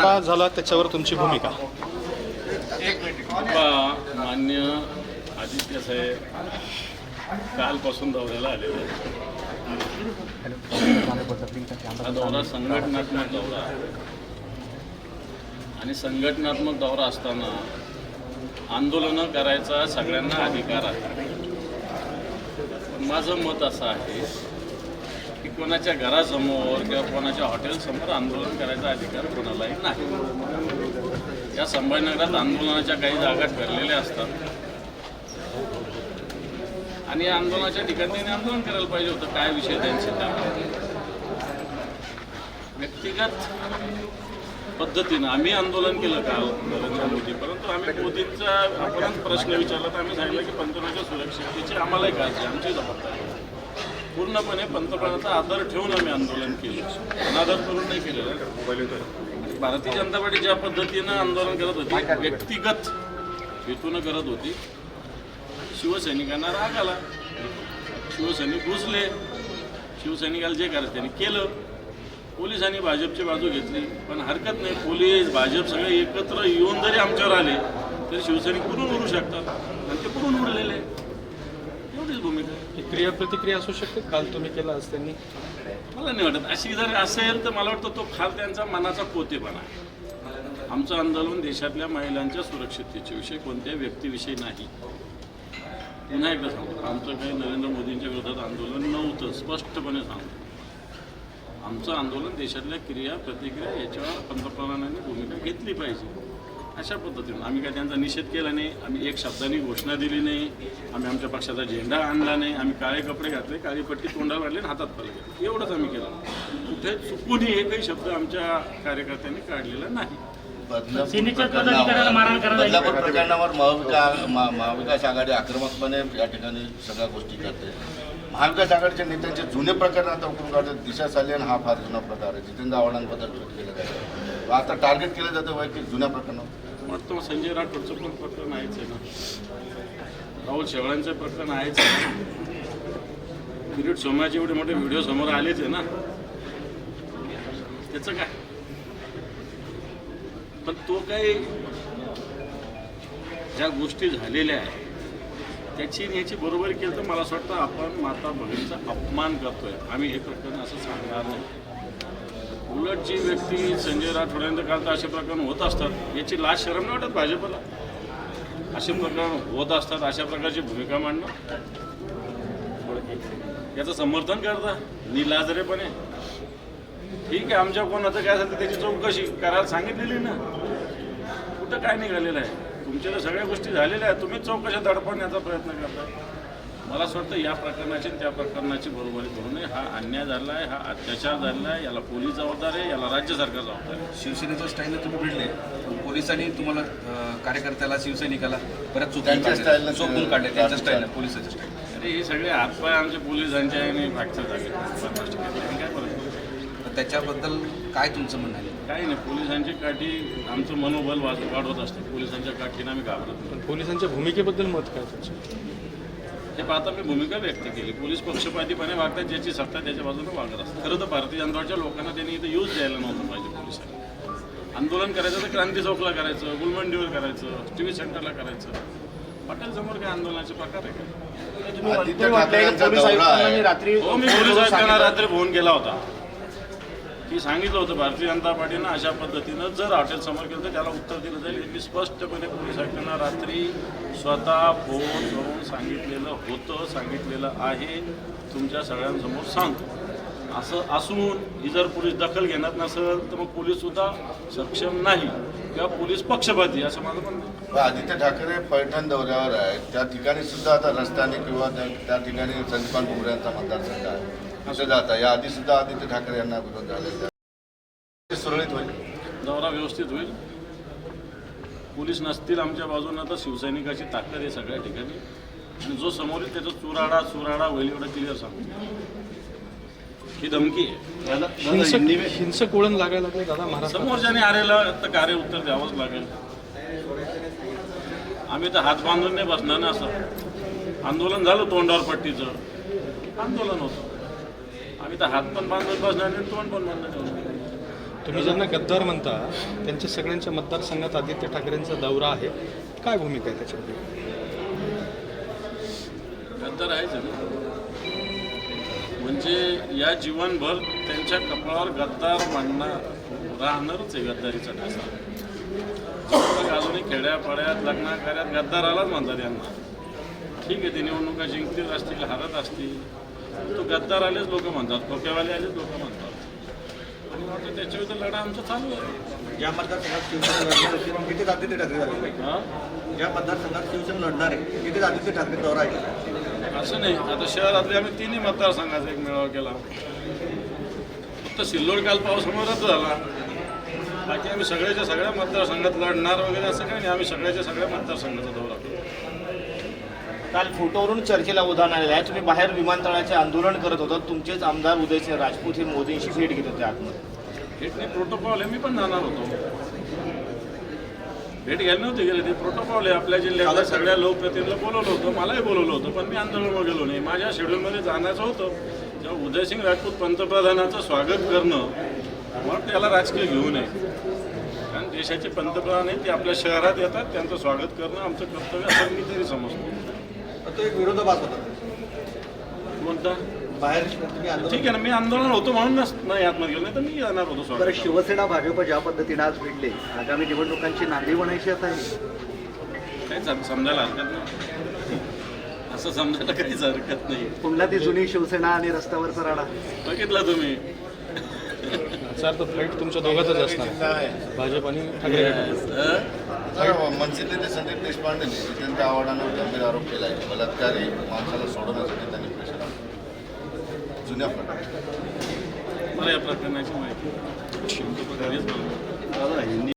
का झाला? त्याच्यावर तुमची भूमिका. पहा, मान्य आदित्य साहेब कालपासून दौऱ्याला आलेले आहेत. हा दौरा संघटनात्मक दौरा आणि संघटनात्मक दौरा असताना आंदोलनं करायचा सगळ्यांना अधिकार आहे. पण माझं मत असं आहे कोणाच्या घरासमोर किंवा कोणाच्या हॉटेलसमोर आंदोलन करायचा अधिकार कोणालाही नाही. या संभाजीनगरात आंदोलनाच्या काही जागा ठरलेल्या असतात. आणि या आंदोलनाच्या ठिकाणी त्यांनी आंदोलन करायला पाहिजे होतं काय विषय त्यांचे त्या व्यक्तिगत पद्धतीनं आम्ही आंदोलन केलं काल नरेंद्र मोदी परंतु आम्ही मोदींचा आपण प्रश्न विचारला तर आम्ही सांगितलं की पंतप्रधानाच्या सुरक्षिततेची आम्हालाही काळजी आहे, आमची जबाबदारी पूर्णपणे पंतप्रधानाचा आदर ठेवून आम्ही आंदोलन केलं. अनादर करून नाही केलेलं. भारतीय जनता पार्टी ज्या पद्धतीनं आंदोलन करत होती व्यक्तिगत हेतूनं करत होती शिवसैनिकांना राग आला. शिवसैनिक घुसले शिवसैनिकाला जे करायचं त्यांनी केलं. पोलिसांनी भाजपची बाजू घेतली. पण हरकत नाही पोलीस भाजप सगळे एकत्र येऊन जरी आमच्यावर आले तरी शिवसैनिक पुरून उरू शकतात? आणि ते पुरून उरलेले एवढीच भूमिका. ही क्रिया प्रतिक्रिया असू शकते काल तुम्ही केला असं त्यांनी. मला नाही वाटत. अशी जर असेल तर मला वाटतं तो खाल त्यांचा मनाचा पोतेपणा आहे. आमचं आंदोलन देशातल्या महिलांच्या सुरक्षिततेच्या विषयी कोणत्याही व्यक्तीविषयी नाही. पुन्हा एकदा सांगतो आमचं काही नरेंद्र मोदींच्या विरोधात आंदोलन नव्हतं स्पष्टपणे सांगतो. आमचं आंदोलन देशातल्या क्रिया प्रतिक्रिया याच्यावर पंतप्रधानांनी भूमिका घेतली पाहिजे. अशा पद्धतीनं. आम्ही काय त्यांचा निषेध केला नाही आम्ही एक शब्दाने घोषणा दिली नाही आम्ही आमच्या पक्षाचा झेंडा आणला नाही आम्ही काळे कपडे घातले काळी पट्टी तोंडावर काढली आणि हातात पडले एवढंच आम्ही केलं. कुठे चुकूनही एकही शब्द आमच्या कार्यकर्त्यांनी काढलेला नाही. आली. बदलापूर प्रकरणावर महाविका महा- महाविकास आघाडी आक्रमकपणे या ठिकाणी सगळ्या गोष्टी करते. महाविकास आघाडीच्या नेत्यांचे जुने प्रकरण आता उकरून काढतात. दिशा सालियन हा फार जुना प्रकार आहे. जितेंद्र आव्हाडांबद्दल ट्विट केलं जातं. आता टार्गेट केलं जातं वैयक्तिक जुन्या प्रकरणावर. वाटतं तो संजय राठोडचं पण प्रकरण आहेच आहे ना. राहुल शेवळ्यांचं प्रकरण आहेच आहे किरीट सोमाचे एवढे मोठे व्हिडिओ समोर आलेच आहे ना. त्याचं काय? पण तो काही ज्या गोष्टी झालेल्या आहेत त्याची याची बरोबरी केली तर मला असं वाटतं आपण माता भगिनीचा अपमान करतोय. आम्ही हे प्रकरण असं सांगणार नाही. उलट जी व्यक्ती संजय राठोडांचं काल तर असे प्रकरण होत असतात याची लाज शरम नाही वाटत भाजपला? असे प्रकरण होत असतात अशा प्रकारची भूमिका मांडणं? याचं समर्थन करता? निलाजरेपणे ठीक आहे आमच्या कोणाचं काय झालं त्याची चौकशी करायला सांगितलेली ना. कुठं काय निघालेलं आहे? तुमच्या तर सगळ्या गोष्टी झालेल्या आहेत तुम्हीच चौकशा दडपण्याचा प्रयत्न करताय. मला असं वाटतं या प्रकरणाची त्या प्रकरणाची बरोबरी करू नये. हा अन्याय झाला आहे हा अत्याचार झालेला आहे याला पोलीस जबाबदार आहे याला राज्य सरकार जबाबदार आहे. शिवसेनेच्या स्टाईलने तुम्ही भिडले पण पोलिसांनी तुम्हाला अं, कार्यकर्त्याला शिवसैनिकाला बऱ्याच चोपून त्यांच्या काढले. चोपून काढले त्यांच्या स्टाईलने पोलिसाच्या स्टाईल अरे हे सगळे हातपाय आमचे पोलिसांचे आणि फ्रॅक्चर झाले. काय फरक पडतो? तर त्याच्याबद्दल काय तुमचं म्हणणं आहे? काही नाही पोलिसांची काठी आमचं मनोबल वाढ वाढवत असते. पोलिसांच्या काठीनं आम्ही घाबरत नाही. पण पोलिसांच्या भूमिकेबद्दल मत काय तुमचं? हे पाहता मी भूमिका व्यक्त केली. पोलीस पक्षपातीपणे वागतात ज्याची सत्ता त्याच्या बाजूने वागत असतात. खरं तर भारतीय जनता पार्टीच्या लोकांना त्यांनी इथं यूज द्यायला नव्हतं पाहिजे पोलिसांनी. आंदोलन करायचं तर क्रांती चौकला करायचं गुलमंडीवर करायचं टी व्ही सेंटरला करायचं. हॉटेल समोर काय आंदोलनाचे प्रकार आहे का? आदित्य ठाकरे यांचा दौरा आहे. हो रात्री फोन केला होता. की सांगितलं होतं भारतीय जनता पार्टीनं अशा पद्धतीनं जर हॉटेल समोर केलं तर त्याला उत्तर दिलं जाईल. मी स्पष्टपणे पोलीस आयुक्तांना रात्री स्वतः फोन करून सांगितलेलं होतं सांगितलेलं आहे. तुमच्या सगळ्यांसमोर सांगतो. असं असून ही जर पोलीस दखल घेणार नसेल तर मग पोलीससुद्धा सक्षम नाही किंवा पोलीस पक्षपाती असं माझं म्हणणं आदित्य ठाकरे पैठण दौऱ्यावर आहेत. त्या ठिकाणी सुद्धा आता रस्त्याने किंवा त्या त्या ठिकाणी संदीपान भुमरे मतदारसंघ आहे. असं जात? आहे याआधी सुद्धा आदित्य ठाकरे यांना विरोध झालेला आहे सुरळीत होईल. दौरा व्यवस्थित होईल. पोलीस नसतील आमच्या बाजूनं तर शिवसैनिकाची ताकद आहे सगळ्या ठिकाणी. आणि जो समोर येईल त्याचा चुराडा चुराडा होईल एवढं क्लिअर सांगतो. ही धमकी आहे. हिंसक वळण लागायला लागले दादा समोरच्याने आरेला तर कार्य उत्तर द्यावंच लागेल. आम्ही तर हात बांधून नाही बसणार ना असं. आंदोलन झालं तोंडावर पट्टीचं. आंदोलन होतं. आम्ही तर हात पण बांधून बसणार नाही तोंड पण ठेवणार तुम्ही ज्यांना गद्दार म्हणता त्यांच्या सगळ्यांच्या मतदारसंघात आदित्य ठाकरेंचा दौरा आहे. काय भूमिका आहे त्याच्यामध्ये? गद्दार आहेच म्हणजे या जीवनभर त्यांच्या कपाळावर गद्दार मांडणार राहणारच आहे गद्दारीचा ठसा मग अजूनही खेड्यापाड्यात लग्ना कार्यात गद्दार आलाच म्हणतात यांना. ठीक आहे ते निवडणुका जिंकतील असतील हारत असतील. तो गद्दार आलेच लोक म्हणतात खोक्यावाले आलेच लोक म्हणतात. आणि वाटतं त्याच्याविरुद्ध लढा आमचा चालू आहे. या मतदारसंघात शिवसेना लढणार असेल मग तिथेच आदित्य ठाकरे झाले? या मतदारसंघात शिवसेना लढणार आहे. तिथेच आदित्य ठाकरे दौरा आहे असं नाही. आता शहरातले आम्ही तिन्ही मतदारसंघाचा एक मेळावा केला. फक्त सिल्लोड काल पावसामुळे रद्द झाला. बाकी आम्ही सगळ्याच्या सगळ्या मतदारसंघात लढणार वगैरे असं काही नाही. आम्ही सगळ्याच्या सगळ्या मतदारसंघाचा दौरा करू काल फोटोवरून चर्चेला उदाहरण आलेलं आहे. तुम्ही बाहेर विमानतळाचे आंदोलन करत होता. तुमचेच आमदार उदयसिंह राजपूत हे मोदींशी भेट घेत होते आतमध्ये. भेट नाही प्रोटोकॉल आहे. मी पण जाणार होतो. भेट घ्यायला नव्हते गेले ते. प्रोटोकॉल आहे. आपल्या जिल्ह्यातल्या सगळ्या लोकप्रतिनिधीला बोलवलं होतं. मलाही बोलवलं होतं. पण मी आंदोलनावर गेलो नाही. माझ्या शेड्यूलमध्ये जाण्याचं होतं. जेव्हा उदयसिंग राजपूत पंतप्रधानाचं स्वागत करणं मग त्याला राजकीय घेऊ नये. कारण देशाचे पंतप्रधान आहेत ते आपल्या शहरात येतात. त्यांचं स्वागत करणं आमचं कर्तव्य असं मी तरी समजतो. तो एक विरोधाभास होता. कोणता? बाहेर ठीक आहे ना मी आंदोलन होतो म्हणूनच नाही आतमध्ये गेलो नाही तर मी जाणार होतो स्वागत शिवसेना भाजप ज्या पद्धतीने आज भिडले आगामी निवडणुकांची नांदी बनायची आता काही सम- समजायला हरकत नाही. असं समजायला काहीच हरकत नाही. पुन्हा ती जुनी शिवसेना आणि रस्त्यावरचा राडा. बघितलं तुम्ही. याचा अर्थ फाईट तुमच्या दोघातच असणार. आहे. भाजप आणि ठाकरे. हं? तर मनसे नेते संदीप देशपांडेने जितेंद्र आव्हाडांवर गंभीर आरोप केला आहे बलात्कारी माणसाला सोडवण्यासाठी त्यांनी प्रेशर आणलं. जुन्या प्रकारे मला या प्रकरणाची माहिती